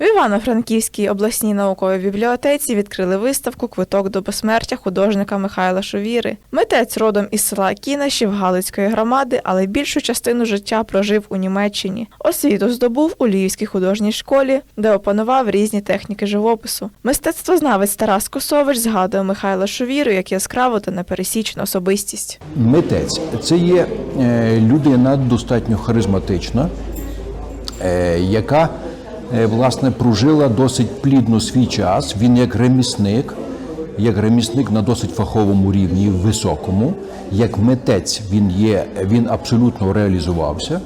В Івано-Франківській обласній науковій бібліотеці відкрили виставку Квиток до безсмертя художника Михайла Шовіри. Митець родом із села Кінашів Галицької громади, але більшу частину життя прожив у Німеччині. Освіту здобув у Львівській художній школі, де опанував різні техніки живопису. Мистецтвознавець Тарас Косович згадує Михайла Шовіру як яскраву та непересічну особистість. Митець це є е, людина достатньо харизматична, е, яка власне прожила досить плідно свій час. Він як ремісник, як ремісник на досить фаховому рівні, високому, як митець він є, він абсолютно реалізувався.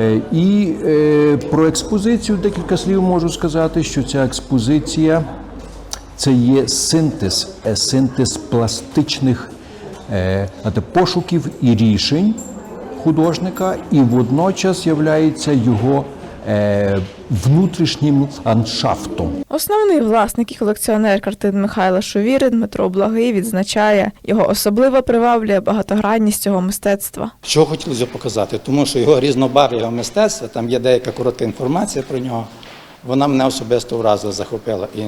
Е, І е, про експозицію декілька слів можу сказати, що ця експозиція це є синтез, е, синтез пластичних е, пошуків і рішень художника, і водночас являється його е, внутрішнім ландшафтом. Основний власник і колекціонер картин Михайла Шовіри Дмитро Благий відзначає, його особливо приваблює багатогранність цього мистецтва. Що хотілося показати, тому що його різнобарв'я його мистецтва, там є деяка коротка інформація про нього. Вона мене особисто вразила, захопила. І,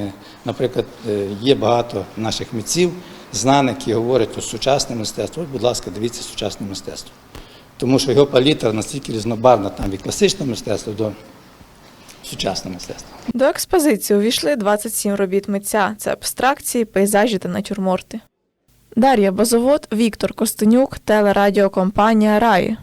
наприклад, е, є багато наших митців, знаних, які говорять про сучасне мистецтво. От, будь ласка, дивіться сучасне мистецтво. Тому що його палітра настільки різнобарвна, там від класичного мистецтва до сучасного мистецтво. До експозиції увійшли 27 робіт митця. Це абстракції, пейзажі та натюрморти. Дар'я Базовод, Віктор Костенюк, телерадіокомпанія Раї.